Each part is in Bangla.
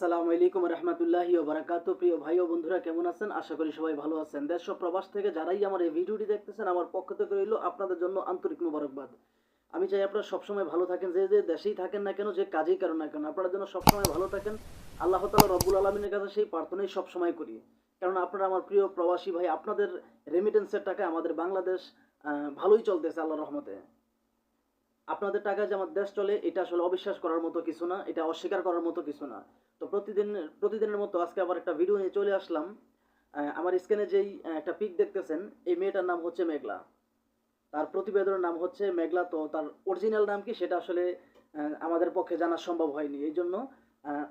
আসসালামু আলাইকুম রহমতুল্লাহি বারাকাত প্রিয় ভাই ও বন্ধুরা, কেমন আছেন? আশা করি সবাই ভালো আছেন। দেশ প্রবাস থেকে যারাই আমার এই ভিডিওটি দেখতেছেন, আমার পক্ষ থেকে রইল আপনাদের জন্য আন্তরিক মুবারকবাদ। আমি চাই আপনারা সবসময় ভালো থাকেন, যে যে দেশেই থাকেন না কেন, যে কাজেই করেন না কেন, আপনারা যেন সবসময় ভালো থাকেন। আল্লাহ তালা রব্বুল আলমিনের কাছে সেই প্রার্থনাই সবসময় করি। কারণ আপনারা আমার প্রিয় প্রবাসী ভাই, আপনাদের রেমিটেন্সের টাকা আমাদের বাংলাদেশ ভালোই চলতেছে আল্লাহ রহমতে। আপনাদের টাকা যে আমার দেশ চলে, এটা আসলে অবিশ্বাস করার মতো কিছু না, এটা অস্বীকার করার মতো কিছু না। তো প্রতিদিন, প্রতিদিনের মতো আজকে আবার একটা ভিডিও নিয়ে চলে আসলাম। আমার স্ক্রিনে যেই একটা পিক দেখতেছেন, এই মেয়েটার নাম হচ্ছে মেঘলা। তার প্রতিবেদনের নাম হচ্ছে মেঘলা, তো তার অরিজিনাল নাম কি সেটা আসলে আমাদের পক্ষে জানা সম্ভব হয়নি। এই জন্য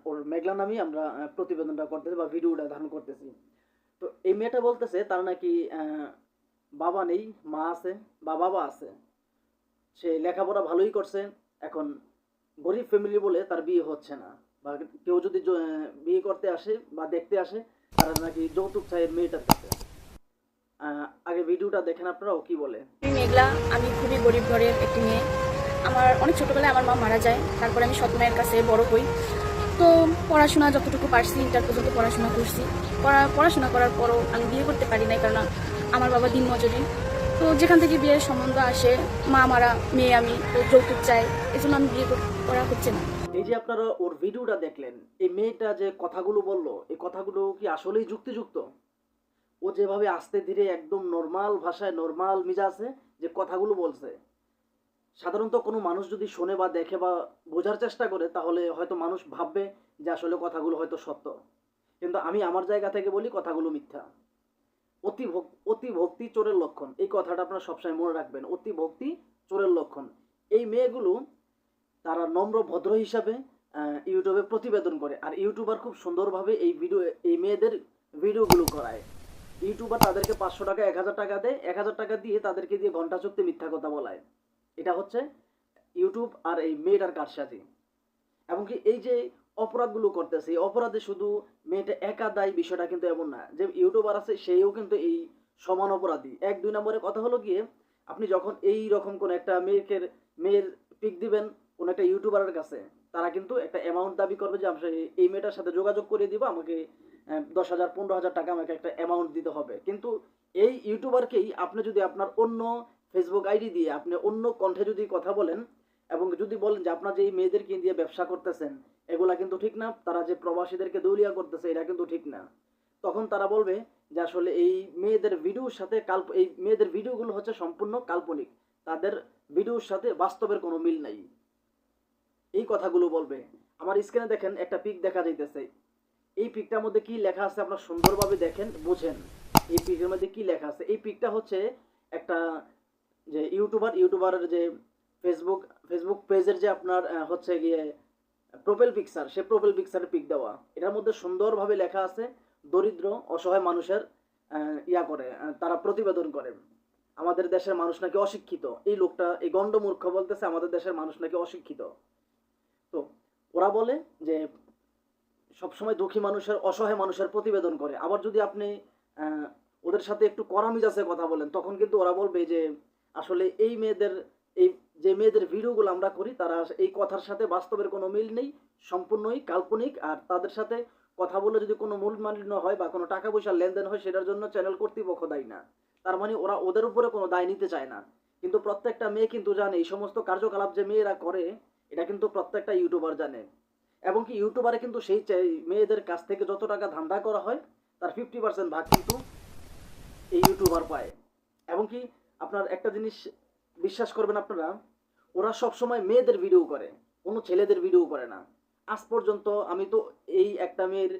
ওর মেঘলা নামই আমরা প্রতিবেদনটা করতেছি বা ভিডিওটা ধারণ করতেছি। তো এই মেয়েটা বলতেছে, তার নাকি বাবা নেই, মা আছে বা বাবা আছে। সে লেখাপড়া ভালোই করছে, এখন গরিব ফ্যামিলি বলে তার বিয়ে হচ্ছে না। বা কেউ যদি বিয়ে করতে আসে বা দেখতে আসে, তারা নাকি যৌতুক চায় মেয়েটার কাছে। আগে ভিডিওটা দেখেন আপনারা, ও কি বলে? মেঘলা, আমি খুবই গরিব ঘরের একটি মেয়ে। আমার অনেক ছোটোবেলায় আমার মা মারা যায়, তারপরে আমি সৎ মায়ের কাছে বড় হই। তো পড়াশোনা যতটুকু পারছি, ইন্টার পর্যন্ত পড়াশোনা করছি। পড়া, পড়াশোনা করার পরও আমি বিয়ে করতে পারি নাই কারণ আমার বাবা দিন মজুরি তো যেখান থেকে বিয়ের সম্বন্ধ আসে, মা, মারা, মেয়ে আমি যৌতুক চাই, এজন্য আমি বিয়ে করা হচ্ছে না। এই যে আপনারা ওর ভিডিওটা দেখলেন, এই মেয়েটা যে কথাগুলো বলল, এই কথাগুলো কি আসলেই যুক্তিযুক্ত? ও যেভাবে আস্তে ধীরে একদম নর্মাল ভাষায় নর্মাল মিজাজে যে কথাগুলো বলছে, সাধারণত কোনো মানুষ যদি শোনে বা দেখে বা বোঝার চেষ্টা করে, তাহলে হয়তো মানুষ ভাববে যে আসলে কথাগুলো হয়তো সত্য। কিন্তু আমি আমার জায়গা থেকে বলি, কথাগুলো মিথ্যা। অতি অতি ভক্তি চোরের লক্ষণ। এই কথাটা আপনারা সবসময় মনে রাখবেন অতি ভক্তি চোরের লক্ষণ। এই মেয়েগুলো তারা নম্র ভদ্র হিসাবে ইউটিউবে প্রতিবেদন করে। আর ইউটিউবার খুব সুন্দরভাবে এই ভিডিও, এই মেয়েদের ভিডিওগুলো করায়। ইউটিউবার তাদেরকে পাঁচশো টাকা, এক হাজার টাকা দেয়। এক হাজার টাকা দিয়ে তাদেরকে দিয়ে ঘণ্টা চুক্তি মিথ্যা কথা বলায়। এটা হচ্ছে ইউটিউব আর এই মেয়েটার কারসাজি। এমনকি এই যে অপরাধগুলো করতেছে। অপরাধে শুধু মেয়েটা একা দায়ী বিষয়টা কিন্তু এমন না। যে ইউটিউবার আছে, সেও কিন্তু এই সমান অপরাধী। এক, দুই নম্বরের কথা হলো গিয়ে, আপনি যখন এই রকম কোন একটা মেয়েকে, মেয়ের পিক দিবেন কোন একটা ইউটিউবারের কাছে, তারা কিন্তু একটা অ্যামাউন্ট দাবি করবে যে, আমি এই মেয়েটার সাথে যোগাযোগ করে দিব, আমাকে দশ হাজার, পনেরো হাজার টাকা আমাকে একটা অ্যামাউন্ট দিতে হবে। কিন্তু এই ইউটিউবারকেই আপনি যদি আপনার অন্য ফেসবুক আইডি দিয়ে, আপনি অন্য কণ্ঠে যদি কথা বলেন এবং যদি বলেন যে, আপনার যে এই মেয়েদেরকে দিয়ে ব্যবসা করতেছেন এগুলা কিন্তু ঠিক না। তারা যে প্রবাসীদেরকে দৌলিয়া করতেছে এটা কিন্তু ঠিক না। তখন তারা বলবে যে আসলে এই মেয়েদের ভিডিওর সাথে কাল্প, এই মেয়েদের ভিডিওগুলো হচ্ছে সম্পূর্ণ কাল্পনিক। তাদের ভিডিওর সাথে বাস্তবের কোনো মিল নাই। এই কথাগুলো বলবে। আমার স্ক্রিনে দেখেন একটা পিক দেখা যাইতেছে। এই পিকটার মধ্যে কি লেখা আছে আপনারা সুন্দরভাবে দেখেন, বুঝেন। এই পিকের মধ্যে কি লেখা আছে? এই পিকটা হচ্ছে একটা যে ইউটিউবার, ইউটিউবারের যে ফেসবুক ফেসবুক পেজের যে আপনার হচ্ছে গিয়ে প্রোফাইল পিকচার সে প্রোফাইল পিকচারের পিক দেওয়া। এটার মধ্যে সুন্দরভাবে লেখা আছে, দরিদ্র, অসহায় মানুষের ইয়া করে তারা প্রতিবেদন করে। আমাদের দেশের মানুষ নাকি অশিক্ষিত। এই লোকটা, এই গণ্ডমূর্খ বলতেছে, আমাদের দেশের মানুষ নাকি অশিক্ষিত। তো, ওরা বলে যে, সবসময় দুঃখী মানুষের, অসহায় মানুষের প্রতিবেদন করে। আবার যদি আপনি ওদের সাথে একটু কড়া মিজাজে কথা বলেন, তখন কিন্তু ওরা বলবে যে, আসলে এই মেয়েদের যে মেয়েদের ভিডিওগুলো আমরা করি, তারা এই কথার সাথে বাস্তবের কোনো মিল নেই, সম্পূর্ণই কাল্পনিক। আর তাদের সাথে কথা বলে যদি কোনো মূল মালিন্য হয় বা কোনো টাকা পয়সার লেনদেন হয়, সেটার জন্য চ্যানেল কর্তৃপক্ষ দায়ী না। তার মানে ওরা ওদের উপরে কোনো দায় নিতে চায় না। কিন্তু প্রত্যেকটা মেয়ে কিন্তু জানে, এই সমস্ত কার্যকলাপ যে মেয়েরা করে, এটা কিন্তু প্রত্যেকটা ইউটিউবার জানে। এবং কি ইউটিউবারে কিন্তু সেই মেয়েদের কাছ থেকে যত টাকা ধান্দা করা হয়, তার ফিফটি পার্সেন্ট ভাগ কিন্তু এই ইউটিউবার পায়। এবং কি আপনার একটা জিনিস বিশ্বাস করবেন আপনারা, ওরা সব সময় মেয়েদের ভিডিও করে, কোনো ছেলেদের ভিডিও করে না। আজ পর্যন্ত আমি তো এই একটা মেয়ের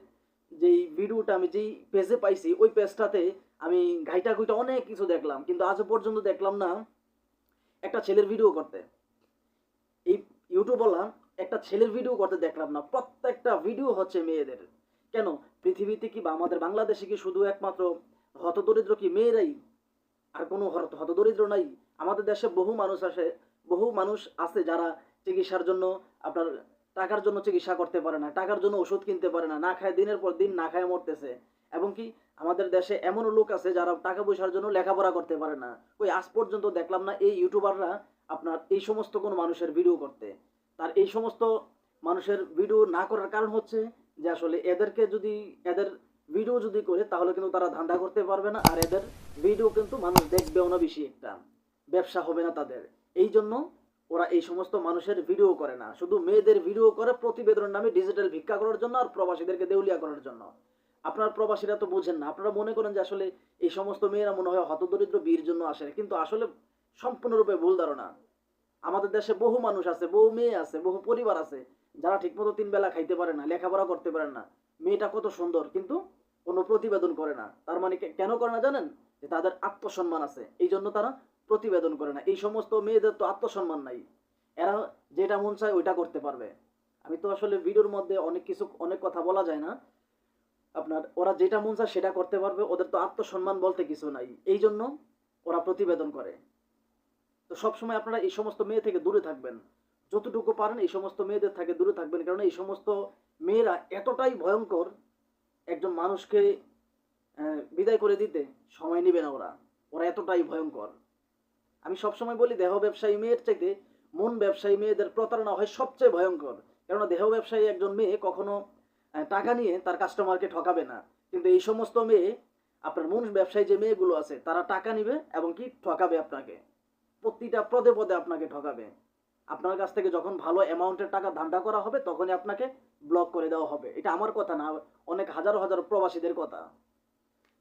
যেই ভিডিওটা আমি যেই পেজে পাইছি, ওই পেজটাতে আমি ঘাইটা ঘুইটা অনেক কিছু দেখলাম, কিন্তু আজও পর্যন্ত দেখলাম না একটা ছেলের ভিডিও করতে। এই ইউটিউবওয়ালা একটা ছেলের ভিডিও করতে দেখলাম না, প্রত্যেকটা ভিডিও হচ্ছে মেয়েদের। কেন? পৃথিবীতে কি বা আমাদের বাংলাদেশে কি শুধু একমাত্র হতদরিদ্র কি মেয়েরাই? আর কোনো হত- হতদরিদ্র নাই। আমাদের দেশে বহু মানুষ আসে, বহু মানুষ আছে যারা চিকিৎসার জন্য আপনার টাকার জন্য চিকিৎসা করতে পারে না, টাকার জন্য ওষুধ কিনতে পারে না না খায়, দিনের পর দিন না খায় মরতেছে। এবং কি আমাদের দেশে এমনও লোক আছে যারা টাকা পয়সার জন্য লেখাপড়া করতে পারে না। ওই আজ পর্যন্ত দেখলাম না এই ইউটিউবাররা আপনার এই সমস্ত কোনো মানুষের ভিডিও করতে। তার এই সমস্ত মানুষের ভিডিও না করার কারণ হচ্ছে যে আসলে এদেরকে যদি, এদের ভিডিও যদি করে তাহলে কিন্তু তারা ধান্দা করতে পারবে না, আর এদের ভিডিও কিন্তু মানুষ দেখবেও না বেশি একটা। ব্যবসা হবে না তাদের। এই জন্য ওরা এই সমস্ত মানুষের ভিডিও করে না। শুধু মেয়েদের ভিডিও করে প্রতিবেদনের নামে ডিজিটাল ভিক্ষা করার জন্য আর প্রবাসীদেরকে দেউলিয়া করার জন্য। আপনার প্রবাসীরা তো বোঝেন না। আপনারা মনে করেন যে আসলে এই সমস্ত মেয়েরা মনে হয় হতদরিদ্র বীর জন্য আসে কিন্তু আসলে সম্পূর্ণরূপে ভুল ধারণা। আমাদের দেশে বহু মানুষ আছে, বহু মেয়ে আছে, বহু পরিবার আছে, যারা ঠিকমতো তিন বেলা খাইতে পারে না, লেখাপড়া করতে পারে না। মেয়েটা কত সুন্দর, কিন্তু কোনো প্রতিবেদন করে না। তার মানে কেন করে না জানেন? যে তাদের আত্মসম্মান আছে। এই জন্য তারা প্রতিবেদন করে না। এই সমস্ত মেয়েদের তো আত্মসম্মান নাই। এরা যেটা মন চায় ওইটা করতে পারবে। আমি তো আসলে ভিডিওর মধ্যে অনেক কিছু, অনেক কথা বলা যায় না। আপনার, ওরা যেটা মন চায় সেটা করতে পারবে। ওদের তো আত্মসম্মান বলতে কিছু নাই। এই জন্য ওরা প্রতিবেদন করে। তো সবসময় আপনারা এই সমস্ত মেয়ে থেকে দূরে থাকবেন। যতটুকু পারেন এই সমস্ত মেয়েদের থেকে দূরে থাকবেন। কারণ এই সমস্ত মেয়েরা এতটাই ভয়ঙ্কর একজন মানুষকে বিদায় করে দিতে সময় নেবে না ওরা। ওরা এতটাই ভয়ঙ্কর। আমি সবসময় বলি দেহ ব্যবসায়ী মেয়ের চাইতে মন ব্যবসায়ী মেয়েদের প্রতারণা হয় সবচেয়ে ভয়ঙ্কর। কেননা দেহ ব্যবসায়ী একজন মেয়ে কখনো টাকা নিয়ে তার কাস্টমারকে ঠকাবে না। কিন্তু এই সমস্ত মেয়ে, আপনার মন ব্যবসায়ী যে মেয়েগুলো আছে, তারা টাকা নিবে এবং কি ঠকাবে আপনাকে। প্রতিটা পদে পদে আপনাকে ঠকাবে। আপনার কাছ থেকে যখন ভালো অ্যামাউন্টের টাকা ধান্দা করা হবে, তখনই আপনাকে ব্লক করে দেওয়া হবে। এটা আমার কথা না, অনেক হাজারো হাজারো প্রবাসীদের কথা।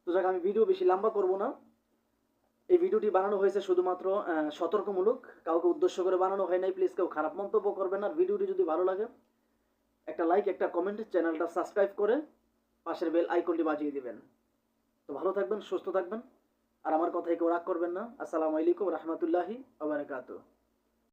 তো যাক, আমি ভিডিও বেশি লম্বা করব না। এই ভিডিওটি বানানো হয়েছে শুধুমাত্র সতর্কমূলক, কাউকে উদ্দেশ্য করে বানানো হয় নাই প্লিজ কেউ খারাপ মন্তব্য করবেন আর ভিডিওটি যদি ভালো লাগে, একটা লাইক একটা কমেন্ট চ্যানেলটা সাবস্ক্রাইব করে পাশের বেল আইকনটি বাজিয়ে দিবেন। তো ভালো থাকবেন, সুস্থ থাকবেন। আর আমার কথায় কেউ রাগ করবেন না। আসসালামু আলাইকুম, রহমতুল্লাহি আবরাকাতুহ